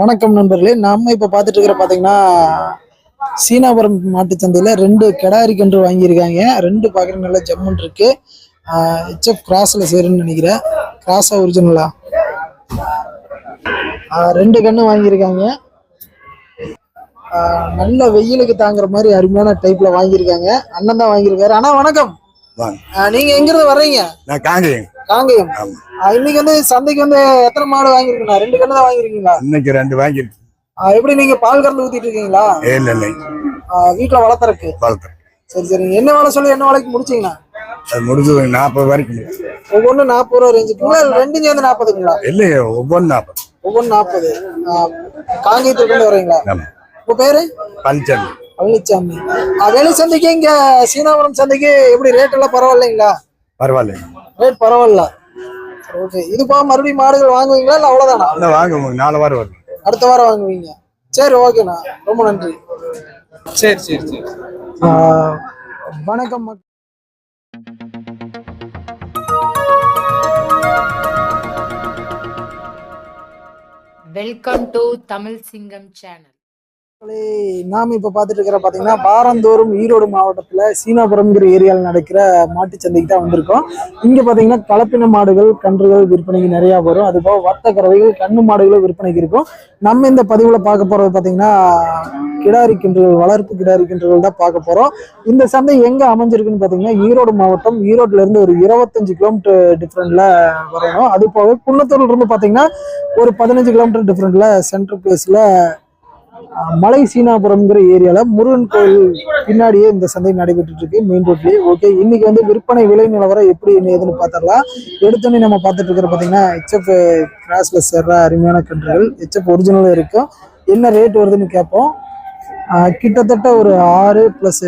வணக்கம் நண்பர்களே. நம்ம இப்ப பார்த்துட்டு இருக்கிற பாத்தீங்கன்னா சீனாபுரம் மாட்டுச் சந்தையில ரெண்டு கிடாரி கன்று வாங்கியிருக்காங்க. ரெண்டு பார்க்குற நல்ல ஜம்முன் இருக்கு. ஹெச்எஃப் கிராஸ்ல சேருன்னு நினைக்கிறேன். கிராஸா ஒரிஜினலா ரெண்டு கன்று வாங்கியிருக்காங்க. நல்ல வெயிலுக்கு தாங்குற மாதிரி அருமையான டைப்ல வாங்கியிருக்காங்க. அண்ணன் தான் வாங்கியிருக்காரு. அண்ணா வணக்கம். நீங்க எங்க இருந்து வர்றீங்க? நான் காங்கேயம் காங்கேயம். இன்னைக்கு வந்து சந்தைக்கு வந்து எத்தனை மாடு வாங்கியிருக்கீங்களா ரெண்டு கன்று தான் வாங்கியிருக்கீங்களா? இன்னைக்கு ரெண்டு வாங்கியிருக்கு. ஆ, எப்படி நீங்க பால் கறந்து ஊத்திட்டு இருக்கீங்களா? இல்லை இல்லை. ஆ, வீட்ல வளர்த்துறக்கு. வளர்த்துறேன் சரி சரிங்க என்ன வேலை சொல்லி என்ன வேலைக்கு முடிச்சீங்கண்ணா அது முடிஞ்சது நாற்பது வரைக்கும் முடியும். ஒவ்வொன்று நாற்பது ரூபா ரேஞ்சுக்குங்களா ரெண்டும் சேர்ந்து நாற்பதுங்களா? இல்லையே ஒவ்வொன்று நாற்பது. ஒவ்வொன்று நாற்பது. காங்கேயத்துல இருந்து வரீங்களா? உங்க பேரு? பழனிசாமி ஆ, வெளி சந்தைக்கு இங்க சீனாபுரம் சந்தைக்கு எப்படி ரேட் எல்லாம் பரவாயில்லைங்களா? பரவாயில்ல. ரேட் பரவாயில்ல. ஓகே இது போக மறுபடியும் மாடுகள் வாங்குவீங்களா இல்ல அவ்வளவுதானா? இன்னும் வாங்க உங்களுக்கு நாலு வாரம் வரும் அடுத்த வாரம் வாங்குவீங்க. சரி ஓகேண்ணா ரொம்ப நன்றி. சரி சரி சரி. ஆ, வணக்கம் மக்- வெல்கம் டு தமிழ் சிங்கம் சேனல் நாம இப்ப பாத்துட்டு இருக்கிற பாத்தீங்கன்னா வாரந்தோறும் ஈரோடு மாவட்டத்துல சீனாபுரம்ங்கிற ஏரியாவில் நடக்கிற மாட்டு சந்தைக்கு தான் வந்திருக்கோம். இங்க பாத்தீங்கன்னா கலப்பின மாடுகள் கன்றுகள் விற்பனைக்கு நிறைய வரும். அது போக வத்த கறவைகள் கண்ணு மாடுகளும் விற்பனைக்கு இருக்கும். நம்ம இந்த பதிவுல பார்க்க போறது பாத்தீங்கன்னா கிடாரி கின்றுகள் வளர்ப்பு கிடாரி கின்றுகள் தான் பார்க்க போறோம். இந்த சந்தை எங்க அமைஞ்சிருக்குன்னு பாத்தீங்கன்னா ஈரோடு மாவட்டம் ஈரோட்ல இருந்து ஒரு இருபத்தஞ்சு கிலோமீட்டர் டிஃப்ரெண்ட்ல வரணும். அது போக குன்னத்தூர்ல இருந்து பாத்தீங்கன்னா ஒரு பதினஞ்சு கிலோமீட்டர் டிஃப்ரெண்டில் சென்ட்ரல் பிளேஸ்ல மலை சீனாபுரம்ங்கிற ஏரியாவில் முருகன் கோயில் பின்னாடியே இந்த சந்தை நடைபெற்று இருக்கு மெயின் ரோட்லேயே ஓகே இன்னைக்கு வந்து விற்பனை விலை நிலவரம் எப்படி ஏதுன்னு பார்த்துடலாம். எடுத்தோடனே நம்ம பார்த்துட்டு இருக்கிற பார்த்தீங்கன்னா ஹெச்எஃப் கிராஸ்ல சேர்ற அருமையான கன்றுகள். ஹெச்எஃப் ஒரிஜினலும் இருக்கும் என்ன ரேட் வருதுன்னு கேட்போம். கிட்டத்தட்ட ஒரு ஆறு ப்ளஸ்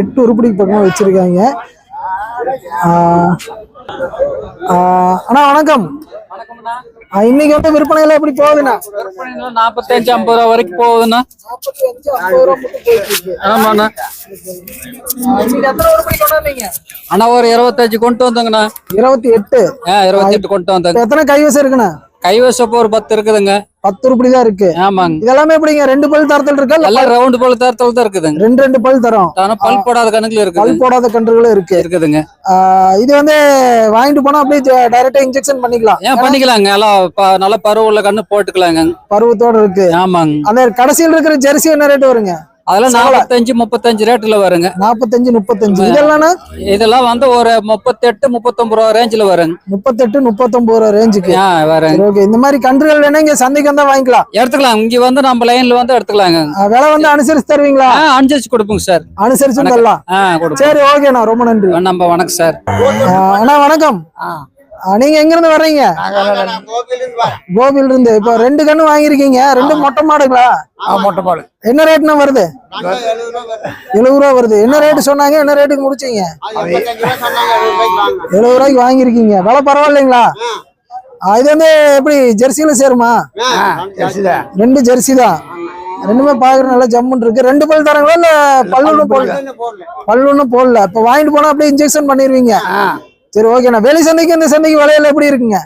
எட்டு உருப்படிக்கு பக்கமாக வச்சிருக்காங்க. அண்ணா வணக்கம். இன்னைக்கு வந்து விற்பனை எல்லாம் எப்படி போகுதுண்ணா? நாற்பத்தஞ்சு ஐம்பது ரூபா வரைக்கும் போகுதுண்ணா. ஆமாண்ணா. அண்ணா ஒரு இருபத்தஞ்சு கொண்டு வந்தோங்கண்ணா. இருபத்தி எட்டு. இருபத்தி எட்டு கொண்டு வந்தேங்க. எத்தனை கைவசம் இருக்குண்ணா? கைவசப்பு ஒரு பத்து இருக்குதுங்க. பத்து உருப்படி தான் இருக்கு. ஆமாங்க. இதெல்லாமே எப்படிங்க? ரெண்டு பல் தரத்தில் இருக்கா? எல்லாம் ரவுண்டு போல தரத்துல தான் இருக்குதுங்க. ரெண்டு ரெண்டு பல் தரோம். ஆனா பல் போடாத கணக்குல பல் இருக்குது போடாத கன்றுகளும் இருக்கு. இருக்குதுங்க. இது வந்து வாங்கிட்டு போனா அப்படியே டைரக்டா இன்ஜெக்ஷன் பண்ணிக்கலாம். ஏன் பண்ணிக்கலாங்க. எல்லாம் நல்ல பருவ உள்ள கண்ணு போட்டுக்கலாங்க. பருவத்தோட இருக்கு. ஆமாங்க. அந்த கடைசியில் இருக்கிற ஜெர்சி என்ன ரேட் வருங்க? அதெல்லாம். நாற்பத்தஞ்சு முப்பத்தஞ்சு ரேட்டுல வருங்க. நாற்பத்தஞ்சு முப்பத்தஞ்சு. இதெல்லாம் இதெல்லாம் வந்து ஒரு முப்பத்தெட்டு முப்பத்தொன்பது ரூபா ரேஞ்சில் வருங்க. முப்பத்தெட்டு முப்பத்தொன்பது ரூபா ரேஞ்சுக்கு ஆ வருங்க. ஓகே இந்த மாதிரி கன்றுகள் வேணா இங்க சந்தைக்கு வந்தா வாங்கிக்கலாம். எடுத்துக்கலாம். இங்க வந்து நம்ம லைன்ல வந்து எடுத்துக்கலாங்க. விலை வந்து அனுசரிச்சு தருவீங்களா? ஆ அனுசரிச்சு கொடுப்போங்க சார் அனுசரிச்சு தரலாம். ஆ சரி ஓகேண்ணா ரொம்ப நன்றி. நம்ம வணக்கம் சார் அண்ணா வணக்கம். ஆஹ் நீங்க எங்க இருந்து வர்றீங்க கோபில இருந்து இப்போ ரெண்டு கண்ணு வாங்கியிருக்கீங்க. ரெண்டு மொட்டை மாடுங்களா? மொட்டை பால் என்ன ரேட்னா வருது? எழுபது ரூபா வருது. என்ன ரேட்டு சொன்னாங்க? என்ன ரேட்டுக்கு முடிச்சீங்க? எழுபது ரூபாய்க்கு வாங்கியிருக்கீங்க. விலை பரவாயில்லைங்களா? இது வந்து எப்படி ஜெர்சியில சேருமா? ரெண்டு ஜெர்சி தான் ரெண்டுமே பாக்குற நல்லா ஜம்முன் இருக்கு. ரெண்டு பல் தராங்களா இல்ல பல்லுன்னு போடல? பல்லுன்னு போடல. இப்ப வாங்கிட்டு போனா அப்படியே இன்ஜெக்ஷன் பண்ணிருவீங்க. சரி ஓகேண்ணா வெளி சந்தைக்கு இந்த சந்தைக்கு விலையில எப்படி இருக்குங்க?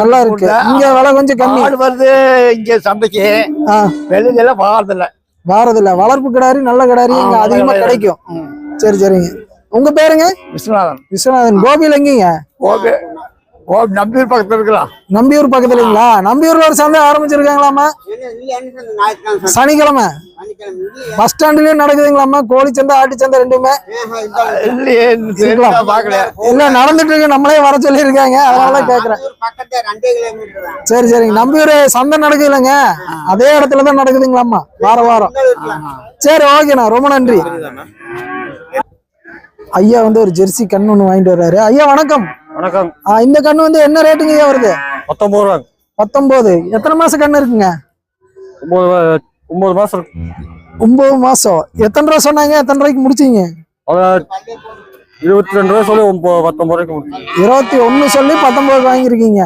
நல்லா இருக்கு. இங்க விலை கொஞ்சம் கம்மி. வருது இங்க சந்தைக்கு வெளியில எல்லாம் வாரதில்ல. வாரதில்ல. வளர்ப்பு கிடாரி நல்ல கிடாரி இங்க அதிகமா கிடைக்கும். சரி சரிங்க. உங்க பேருங்க? விஸ்வநாதன். விஸ்வநாதன். கோபியில் எங்கீங்க? ஓபி ஓ நம்பியூர் பக்கத்துல இருக்கலாம் நம்பியூர் பக்கத்துலங்களா நம்பியூர்ல ஒரு சந்தை ஆரம்பிச்சிருக்காங்களாமா சனிக்கிழமை. பஸ் ஸ்டாண்ட்லயும் நடக்குதுங்களாமா கோழி சந்தை ஆட்டு சந்தை ரெண்டுமே. இல்ல. நடந்துட்டு இருக்கு. நம்மளே வர சொல்லியிருக்காங்க. அதனால கேக்குறேன். சரி சரிங்க நம்பியூர் சந்தை நடக்குது இல்லைங்க அதே இடத்துல தான் நடக்குதுங்களாமா வார வாரம். சரி ஓகேண்ணா ரொம்ப நன்றி. ஐயா வந்து ஒரு ஜெர்சி கண்ணு ஒன்று வாங்கிட்டு வர்றாரு. ஐயா வணக்கம். வணக்கம். ஆ, இந்த கண்ணு வந்து என்ன ரேட்டுங்க ஐயா வருது? பத்தொன்பது ரூபா பத்தொன்பது. எத்தனை மாசம் கண்ணு இருக்குங்க? ஒன்பது ஒன்பது மாசம் ஒன்பது மாசம். எத்தனை ரூபா சொன்னாங்க? எத்தனை ரூபாய்க்கு முடிச்சீங்க? இருபத்தி ரெண்டு ரூபா சொல்லி பத்தொன்பது ரூபாய்க்கு இருபத்தி ஒண்ணு சொல்லி பத்தொன்பது வாங்கியிருக்கீங்க.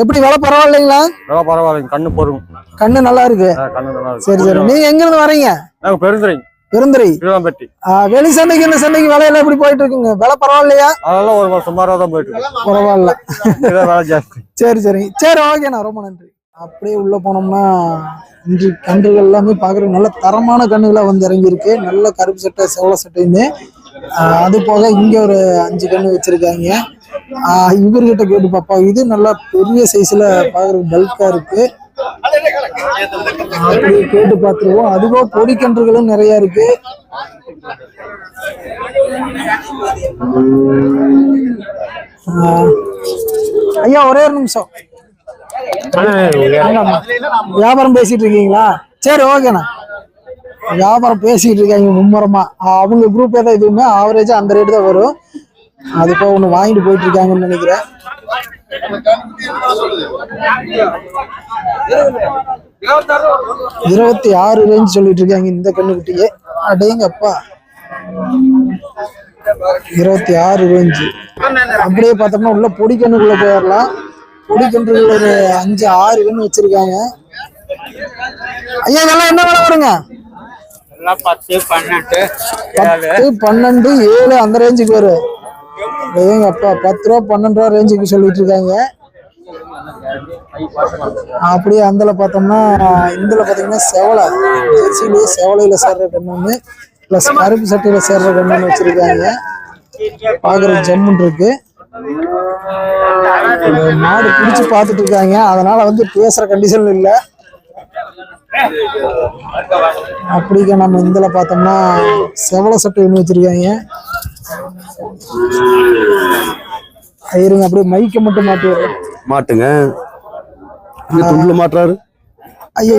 எப்படி விலை பரவாயில்லைங்களா? நல்லா பரவாயில்லைங்க. கண்ணு போரும் கண்ணு நல்லா இருக்கு. சரி சரி. நீங்க எங்க இருந்து வரீங்க? நாங்க பெருந்துறை பெருந்துறை கீழம்பட்டி ஆஹ் வெளி சந்தைக்கு இந்த சந்தைக்கு விலையெல்லாம் எப்படி போயிட்டு இருக்குங்க விலை பரவாயில்லையா? அதெல்லாம் ஒரு சுமாராக தான் போயிட்டு இருக்கு பரவாயில்ல. ஜாஸ்தி. சரி சரி. சரி ஓகேண்ணா ரொம்ப நன்றி. அப்படியே உள்ள போனோம்னா இன்று கன்றுகள் எல்லாமே பார்க்குறதுக்கு நல்ல தரமான கன்றுகளாக வந்து இறங்கியிருக்கு. நல்ல கருப்பு சட்டை செவல சட்டைன்னு அது போக இங்க ஒரு அஞ்சு கன்று வச்சிருக்காங்க. இவர்கிட்ட கேட்டு பாப்பா இது நல்லா பெரிய சைஸ்ல பார்க்குறதுக்கு பல்கா இருக்கு. அப்படி கேட்டு பார்த்துருவோம். அதுபோக பொடிக்கன்றுகளும் நிறைய இருக்கு. ஐயா ஒரே ஒரு நிமிஷம். வியாபாரம் பேசிட்டு இருக்கீங்களா? சரி ஓகேண்ணா வியாபாரம் பேசிட்டு இருக்காங்க மும்முரமா. அவங்க குரூப் ஏதாவது எதுவுமே ஆவரேஜா அந்த ரேட்டு தான் வரும். அது இப்போ ஒன்று வாங்கிட்டு போயிட்டு இருக்காங்கன்னு நினைக்கிறேன். இருபத்தி ஆறு ரேஞ்ச் சொல்லிட்டு இருக்காங்க இந்த கண்ணுக்குட்டியே. அடேங்கப்பா. இருபத்தி ஆறு ரேஞ்சு அப்படியே பார்த்தோம்னா உள்ள பொடி கண்ணுக்குள்ள போயிடலாம் பொடி கன்றுகள் ஒரு அஞ்சு ஆறு கன்று வச்சிருக்காங்க. ஐயா இதெல்லாம் என்ன விலை வருங்க? பத்து பன்னெண்டு ஏழு. அந்த ரேஞ்சுக்கு வரும். ஏங்க அப்பா பத்து ரூபா பன்னெண்டு ரூபா ரேஞ்சுக்கு சொல்லிட்டு இருக்காங்க அப்படியே அந்தல பார்த்தோம்னா இந்துல பார்த்தீங்கன்னா செவலை. ஜெர்சிலேயே செவலையில சேர்ற கண்ணு ப்ளஸ் கருப்பு சட்டையில சேர்ற கண்ணு வச்சிருக்காங்க. பாக்குற ஜம்முன் இருக்கு. மாடு பிடிச்சு பார்த்துட்டு இருக்காங்க. அதனால வந்து பேசுற கண்டிஷன் இல்ல. அப்படிங்க நம்ம இந்துல பார்த்தோம்னா செவல சட்டை ஒன்று வச்சிருக்காங்க. இருங்க அப்படியே மைக்க மட்டும் மாட்டி. மாட்டுங்க. துண்டுல மாட்டுறாரு. ஐயோ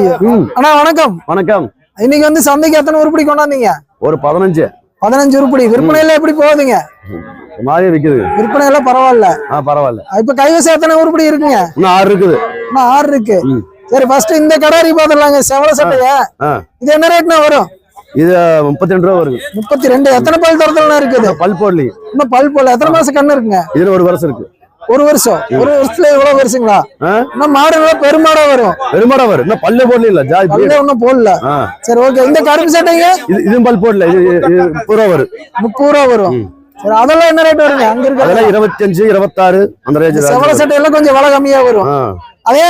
அண்ணா வணக்கம். வணக்கம். இன்னைக்கு வந்து சந்தைக்கு எத்தனை உருப்படி கொண்டாந்தீங்க? ஒரு பதினஞ்சு. பதினஞ்சு உருப்படி. விற்பனையில எப்படி போகுதுங்க? மாதிரி விக்குது. விற்பனை எல்லாம் பரவாயில்ல. ஆ பரவாயில்ல. இப்ப கைவசம் எத்தனை உருப்படி இருக்குங்க? இன்னும் ஆறு இருக்குது. இன்னும் ஆறு இருக்கு. சரி ஃபர்ஸ்ட் இந்த கடாரி பாத்துடலாங்க செவல சட்டைய. இது என்ன ரேட்னா வரும்? இது முப்பத்தி ரெண்டு ரூபா வருது. முப்பத்தி ரெண்டு எத்தனை பல் தரத்துல இருக்குது? பல் போடலி. இன்னும் பல் போல எத்தனை மாசம் கண்ணு இருக்குங்க? இதுல ஒரு வருஷம் இருக்கு. ஒரு வருஷம். ஒரு வருஷத்துல இவ்வளவு வருஷங்களா? இன்னும் மாடு பெருமாடா வரும். பெருமாடா வரும். இன்னும் பல்லே போடல இல்ல ஜாதி பல்ல ஒண்ணும் போடல. சரி ஓகே இந்த கருப்பு சட்டைங்க? இது இதுவும் பல் போடல. இது முப்பது ரூபா வரும். முப்பது ரூபா வரும் சரி அதெல்லாம் என்ன ரேட் வருங்க? அங்க இருக்கிற அதெல்லாம் இருபத்தஞ்சு இருபத்தாறு அந்த ரேஞ்ச் செவல சட்டை எல்லாம் கொஞ்சம் விலை கம்மியா வரும். அதே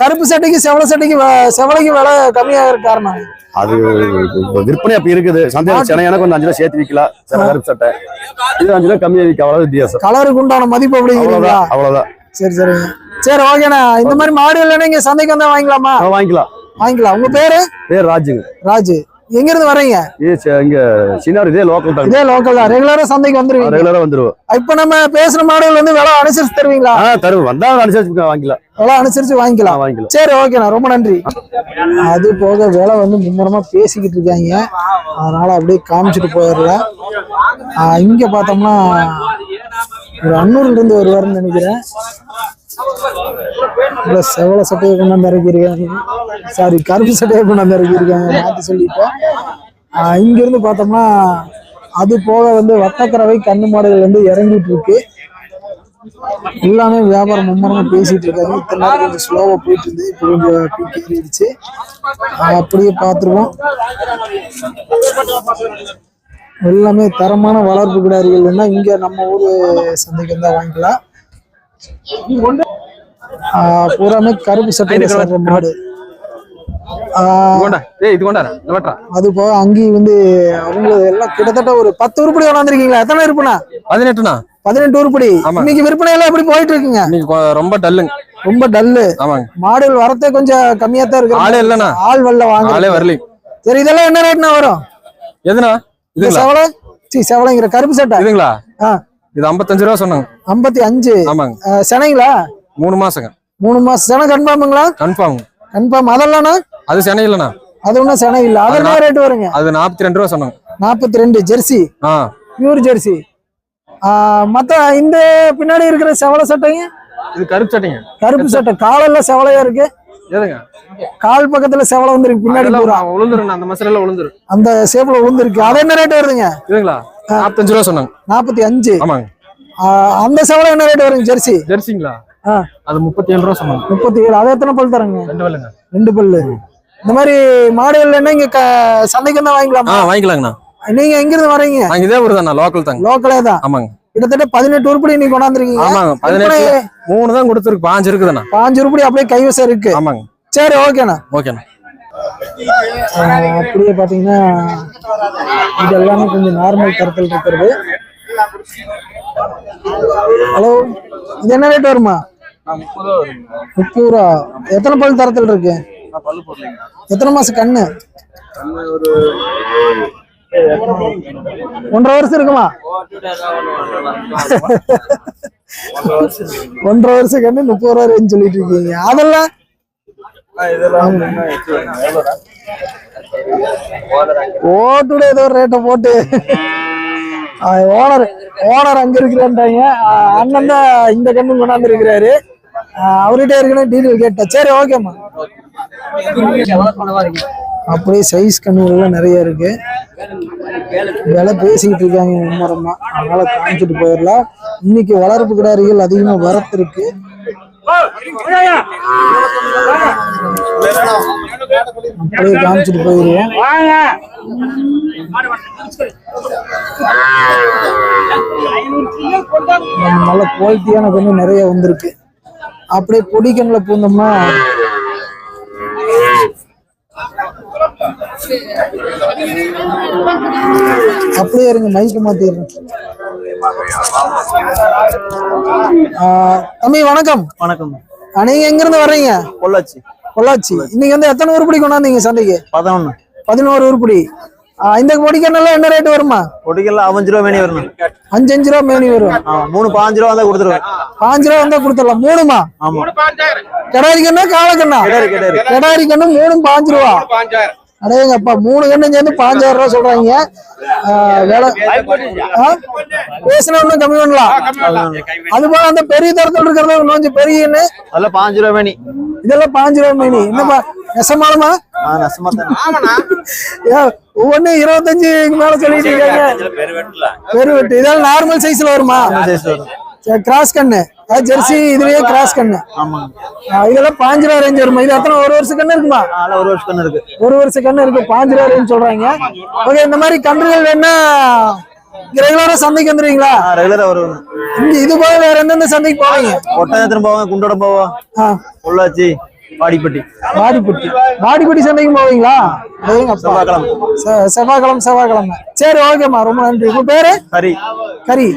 கருப்பு சட்டைக்கு செவல சட்டைக்கு செவலைக்கு விலை கம்மியாக காரணம் அது. விற்பனை அப்படி இருக்குது. சந்தையில சென்னையான கொஞ்சம் அஞ்சு ரூபா சேர்த்து விற்கலாம். கருப்பு சட்டை. இது அஞ்சு ரூபா கம்மியா விற்க அவ்வளவு வித்தியாசம். கலருக்கு உண்டான மதிப்பு அப்படிங்கிறீங்களா அவ்வளவுதான் சரி சரிங்க. சரி ஓகேண்ணா இந்த மாதிரி மாடு இல்லைன்னா இங்க சந்தைக்கு வந்தா வாங்கிக்கலாமா? வாங்கிக்கலாம். வாங்கிக்கலாம். உங்க பேரு? பேர் ராஜுங்க. ராஜு. எங்க இருந்து ச- இங்க சின்னார் இதே லோக்கல் தான். இதே லோக்கல் தான். ரெகுலரா சந்தைக்கு வந்துருவீங்க. ரெகுலரா வந்துருவோம். இப்ப நம்ம பேசுற மாடுகள் வந்து விலை அனுசரிச்சு தருவீங்களா? ஆ தருவோம். வந்தா அனுசரிச்சு வாங்கிக்கலாம். விலை அனுசரிச்சு வாங்கிக்கலாம். வாங்கிக்கலாம். சரி ஓகேண்ணா ரொம்ப நன்றி. அது போக விலை வந்து மும்முரமா பேசிக்கிட்டு இருக்காங்க. அதனால அப்படியே காமிச்சிட்டு போயிடலாம் இங்க பார்த்தோம்னா ஒரு அன்னூர்ல இருந்து வருவாருன்னு நினைக்கிறேன். இல்ல செவல சட்டையை கொண்டாந்து இறக்கியிருக்காங்க. சாரி கருப்பு சட்டையை கொண்டாந்து இறக்கியிருக்காங்க. மாத்தி சொல்லிட்டேன். இங்கேருந்து பார்த்தோம்னா அது போக வந்து வட்டக்கறவை கண்ணு மாடுகள் வந்து இறங்கிட்டு இருக்கு எல்லாமே வியாபாரம் மும்முரமா பேசிட்டு இருக்காங்க. இத்தனை நாள் கொஞ்சம் ஸ்லோவா போயிட்டு இருந்து இப்போ கொஞ்சம் பீக் ஏறிடுச்சு. அப்படியே பார்த்துருவோம். எல்லாமே தரமான வளர்ப்பு கிடாரிகள் இங்க நம்ம ஊர் சந்தைக்கு வந்தா வாங்கிக்கலாம். பூராமே கருப்பு சட்டையில சேர்ற மாடு. இது அது போக அங்கேயும் வந்து அவங்களுக்கு எல்லாம் கிட்டத்தட்ட ஒரு பத்து உருப்படி கொண்டாந்துருக்கீங்களா எத்தனை இருப்புண்ணா பதினெட்டுண்ணா. பதினெட்டு உருப்படி. இன்னைக்கு விற்பனை எல்லாம் எப்படி போயிட்டு இருக்குங்க? ரொம்ப டல்லுங்க ரொம்ப டல்லு. மாடுகள் வரத்தே கொஞ்சம் கம்மியா தான் இருக்கு ஆளே இல்லண்ணா. ஆள் வரல வாங்க. ஆளே வரல சரி இதெல்லாம் என்ன ரேட்னா வரும்? இந்த இதுங்களா? செவலை சி செவலைங்கிற கருப்பு சட்டை. இதுங்களா? இது ஐம்பத்தஞ்சு ரூபா சொன்னாங்க. ஐம்பத்தி அஞ்சு. ஆமாங்க. செனைங்களா? மூணு மாசங்க. மூணு மாசம் செனை கன்ஃபார்முங்களா கன்ஃபார்ம் கன்ஃபார்ம் அதெல்லாம்ண்ணா? அது சென்னை இல்லைண்ணா. அது ஒன்றும் செனை இல்லை. அது என்ன ரேட் வருங்க? அது நாற்பத்தி ரெண்டு ரூபா சொன்னாங்க நாற்பத்தி ரெண்டு ஜெர்சி? ஆ. Pure Jersey. மத்த இந்த பின்னாடி இருக்கிற செவலை சட்டைங்க? இது கருப்பு சட்டைங்க. கருப்பு சட்டை. காலெல்லாம் செவலையா இருக்கு? எதுங்க? கால் பக்கத்துல செவலை வந்துருக்கு. பின்னாடி உளுந்துருண்ணா அந்த மசாலா உளுந்துரு. அந்த ஷேப்ல விழுந்துருக்கு அது என்ன ரேட் வருதுங்க? இதுங்களா? நாற்பத்தஞ்சு ரூபா சொன்னாங்க நாற்பத்தி அஞ்சு. ஆமாங்க. அந்த செவலை என்ன ரேட் வருங்க ஜெர்சி? ஜெர்சிங்களா? அது முப்பத்தி ஏழு ரூபா சொன்னாங்க. முப்பத்தி ஏழு அது எத்தனை பல் தரங்க? ரெண்டு வேலைங்க ரெண்டு பல்லு. இந்த மாதிரி மாடுகள் என்ன இங்க க- சந்தைக்கு தான் ஆ வாங்கிக்கலாமா வாங்கிக்கலாங்கண்ணா. நீங்க எங்க இருந்து வரீங்க? நாங்க இதே ஊர் தானே லோக்கல் தாங்க. லோக்கலே தான். ஆமாங்க. கிட்டத்தட்ட பதினெட்டு உருப்படி நீங்க கொண்டாந்துருக்கீங்க. ஆமாங்க. பதினெட்டு மூணு தான் கொடுத்துருக்கு பாஞ்சு இருக்குதுண்ணா. பாஞ்சு உருப்படி அப்படியே கைவசம் இருக்கு. ஆமாங்க. சரி ஓகேண்ணா. ஓகேண்ணா. அப்படியே பாத்தீங்கன்னா இது எல்லாமே கொஞ்சம் நார்மல் தரத்தில் இருக்கிறது ஹலோ இது என்ன ரேட் வருமா? முப்பது ரூபா எத்தனை பல் தரத்தில் இருக்கு? எத்தனை மாசம் கண்ணு? ஒன்றரை வருஷம் இருக்குமா? ஒன்றரை வருஷம் கண்ணு முப்பது ரூபா ரேஞ்ச் சொல்லிட்டு இருக்கீங்க. அதெல்லாம்? ஓட்டுட ஏதோ ரேட்டை போட்டு. ஓனர் ஓனர் அங்க இருக்கிறான்ட்டாங்க. அண்ணன் தான் இந்த கண்ணு கொண்டாந்து இருக்கிறாரு அவர்கிட்ட ஏற்கனவே டீட்டெயில் கேட்டேன். சரி ஓகேம்மா அப்படியே சைஸ் கண்ணுகள்லாம் நிறைய இருக்கு. விலை பேசிக்கிட்டு இருக்காங்க மும்மரமா அதனால காமிச்சிட்டு போயிடலாம். இன்னைக்கு வளர்ப்பு கிடாரிகள் அதிகமா வரத்து இருக்கு. அப்படியே காமிச்சிட்டு போயிருவோம் நல்ல குவாலிட்டியான கொஞ்சம் நிறைய வந்திருக்கு. அப்படியே பொடி கண்ணில் பூந்தோம்னா அப்படியே இருங்க மைக்கு மாத்திடுறேன். தம்பி வணக்கம். வணக்கம். நீங்க எங்க இருந்து வர்றீங்க? பொள்ளாச்சி. பொள்ளாச்சி. இன்னைக்கு வந்து எத்தனை உருப்படி கொண்டாந்தீங்க சந்தைக்கு? பதினொன்னு. பதினோரு உருப்படி இந்த பொடிக்கண்ணெல்லாம் என்ன ரேட் வருமா? பொடிக்கெல்லாம் அவஞ்சு ரூபா வேணி வரணும் அஞ்சு அஞ்சு ரூபா மேனி வரும். மூணு பாஞ்சு ரூபா தான் கொடுத்துருவேன். பாஞ்சு ரூபா வந்தா கொடுத்துடலாம். மூணுமா? ஆமா. கிடாரி கண்ணா காலக்கண்ணா கிடாரி, கண்ணு மூணு பாஞ்சு ரூபா. அடேங்கப்பா மூணு கண்ணு சேர்ந்து பாஞ்சாயிரம் ரூபா சொல்றாங்க? பேசினா இன்னும் கம்மி பண்ணலாம். அது போல அந்த பெரிய தரத்தில் இருக்கிறது இன்னும் கொஞ்சம் பெரிய எண்ணு. அதெல்லாம் பாஞ்சு ரூபா வேணி இதெல்லாம் பாஞ்சு ரூபா மீனி. என்னப்பா நெசமாலுமா ஆ நெசமா தான் ஏன், ஒவ்வொன்னு இருபத்தஞ்சுக்கு மேல சொல்லிட்டு இருக்காங்க. பெருவெட்டு இதெல்லாம் நார்மல் சைஸ்ல வருமா? கிராஸ் கண்ணு. ஜெர்சி இதுலயே கிராஸ் கண்ணு. இதெல்லாம் பாஞ்சு ரூபா ரேஞ்ச் வருமா? இது எத்தனை ஒரு வருஷம் கண்ணு இருக்குமா? ஒரு வருஷம் கண்ணு இருக்கு. ஒரு வருஷம் கண்ணு இருக்கு. பாஞ்சு ரூபா ரேஞ்ச் சொல்றாங்க. ஓகே இந்த மாதிரி கன்றுகள் வேணா ரெகுலரா சந்தைக்கு வந்துருவீங்களா? ரெகுலரா இங்க இது போக வேற எந்தெந்த சந்தைக்கு போவீங்க? ஒட்டயத்திரம் போவோம் குண்டோட போவோம். ஆ, பொள்ளாச்சி. வாடிப்பட்டி. வாடிப்பட்டி. வாடிப்பட்டி சந்தைக்கு போவீங்களா. செவ்வாய்க்கிழமை. செவ்வாய்க்கிழமை செவ்வாய்க்கிழமை. சரி ஓகேம்மா ரொம்ப நன்றி. உங்க பேரு? சரி கறி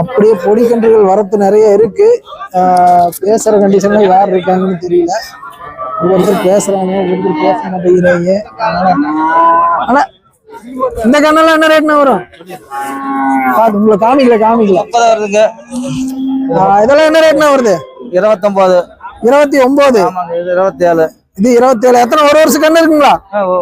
அப்படியே பொடி கன்றுகள் வரத்து நிறைய இருக்கு. பேசுற கண்டிஷன்ல யார் இருக்காங்கன்னு தெரியல. ஒவ்வொருத்தர் பேசுறாங்க ஒவ்வொருத்தர் பேச மாட்டேங்கிறாங்க. அதனால ஆனா இந்த கண்ணெல்லாம் என்ன ரேட்னா வரும்? உங்களை காமிக்கல காமிக்கல. இதெல்லாம் என்ன ரேட்னா வருது? இருபத்தொன்பது இருபத்தி ஒன்பது இருபத்தி ஏழு. இது இருபத்தி ஏழு. எத்தனை ஒரு வருஷம் கண்ணு இருக்குங்களா?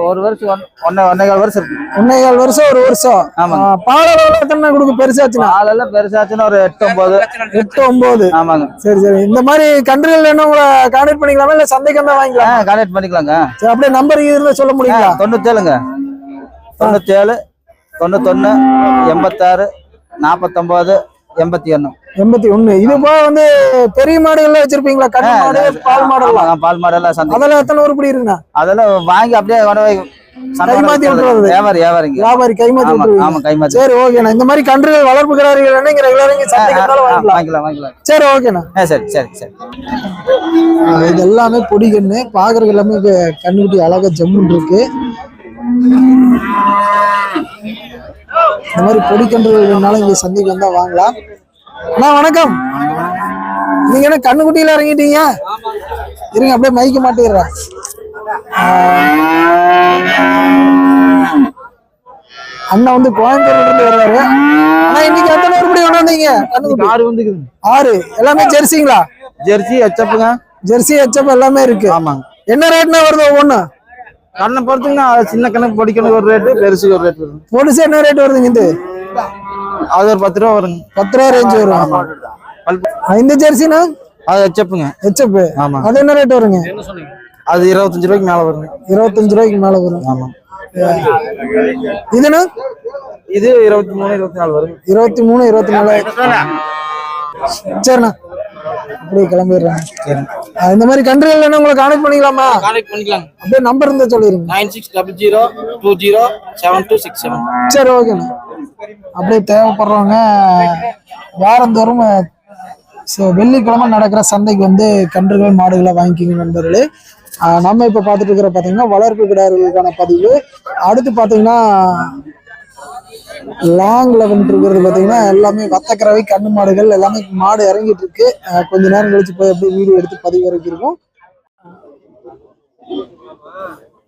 ஒரு வருஷம் ஒன்னே ஒன்னே கால் வருஷம் இருக்கு. ஒன்னே கால் வருஷம் ஒரு வருஷம். ஆஹ் பால் அளவுல எத்தனை கொடுக்கு பெருசாச்சுன்னா? ஆளெல்லாம் பெருசாச்சுன்னா ஒரு எட்டு ஒன்பது எட்டு ஒன்பது ஆமாங்க. சரி சரி. இந்த மாதிரி கன்றுகள் வேணும் உங்களை கான்டாக்ட் பண்ணிக்கலாமா? இல்ல சந்தைக்கு வந்தா வாங்கிக்கலாம்? கான்டாக்ட் பண்ணிக்கலாங்க. சரி அப்படியே நம்பர் இருந்தா சொல்ல முடியுங்களா? தொண்ணூத்தேழுங்க. தொண்ணூத்தேழு தொண்ணூத்தொன்னு எண்பத்தாறு நாற்பத்தொம்போது எண்பத்தி ஒன்று எண்பத்தி ஒண்ணு. இது போக வந்து பெரிய மாடுகள்லாம் வச்சிருப்பீங்களா? கட்டு மாடு பால் மாடெல்லாம் பால் மாடெல்லாம் சந்தை அதெல்லாம் எத்தனை உருப்படி இருக்குண்ணா? அதெல்லாம் வாங்கி அப்படியே கொண்டு போய் சந்தை கை மாத்தி விட்டுறது. வியாபாரி வியாபாரிங்க. வியாபாரி கைமாத்தி விட்டுருவீங்க. ஆமா கை மாத்தி சரி ஓகேண்ணா. இந்த மாதிரி கன்றுகள் ரெகுலரா சந்தைக்கு ஆ, வந்தாலும் வாங்கிக்கலாம். வாங்கிக்கலாம் சரி ஓகேண்ணா. சரி சரி சரி. இது எல்லாமே பொடி கண்ணு. பாக்குறதுக்கு எல்லாமே கண்ணுக்குட்டி அழகா ஜம்முன் இருக்கு. இந்த மாதிரி பொடி கன்றுகள் வேணாலும் இங்க சந்தைக்கு வந்தா வாங்கலாம். அண்ணா வணக்கம். நீங்க என்ன கண்ணுக்குட்டியில இறங்கிட்டீங்க? இருங்க அப்படியே மைக்க மாட்டிடுறேன். அண்ணா வந்து கோயம்புத்தூர்ல இருந்து வர்றாரு. ஆனா இன்னைக்கு எத்தனை உருப்படி கொண்டாந்தீங்க கண்ணுக்குட்டி ஆறு வந்துக்குது. ஆறு. எல்லாமே ஜெர்சிங்களா? ஜெர்சி ஹெச்சப்புங்க ஜெர்சி ஹெச்எப் எல்லாமே இருக்கு. ஆமாங்க. என்ன ரேட்னா வருது ஒவ்வொன்று கண்ணை பொறுத்துங்கன்னா சின்ன கணக்கு பொடிக்கணுக்கு ஒரு ரேட்டு பெருசுக்கு ஒரு ரேட் வரும் பொடிசு என்ன ரேட் வருதுங்க இது? அது ஒரு பத்து ரூபா வருங்க பத்து ரூபா ரேஞ்ச் வரும். இந்த ஜெர்சினா? அது ஹெச்சப்புங்க ஹெச்எப் ஆமா. அது என்ன ரேட் வருங்க? அது இருபத்தஞ்சு ரூபாய்க்கு மேல வருங்க. இருபத்தஞ்சு ரூபாய்க்கு மேல வரும். ஆமா. இதுனா? இது இருபத்தி மூணு இருபத்தி நாலு வருங்க இருபத்தி மூணு இருபத்தி நாலு. சரிண்ணா. அப்படியே கிளம்பிடுறேன். இந்த மாதிரி கன்றுகள் இல்லைன்னா உங்களை கான்டெக்ட் பண்ணிக்கலாமா? கான்டாக்ட் பண்ணிக்கலாம். அப்படியே நம்பர் இருந்தா சொல்லிருங்க nine six double zero two zero seven two six seven. சரி ஓகேண்ணா. அப்படியே தேவைப்படுறவங்க வாரந்தோறும் ஸோ வெள்ளிக்கிழமை நடக்கிற சந்தைக்கு வந்து கன்றுகள் மாடுகளை வாங்கிக்கிங்க நண்பர்களே. நம்ம இப்போ பார்த்துட்டு இருக்கிற பார்த்தீங்கன்னா வளர்ப்பு கிடார்களுக்கான பதிவு. அடுத்து பார்த்தீங்கன்னா லாங் லெவன் இருக்கிறது பார்த்தீங்கன்னா எல்லாமே வத்தக்கரவை கண்ணு மாடுகள் எல்லாமே மாடு இறங்கிட்டு இருக்கு. கொஞ்ச நேரம் கழிச்சு போய் அப்படியே வீடியோ எடுத்து பதிவு வரைக்கும் இருக்கும்.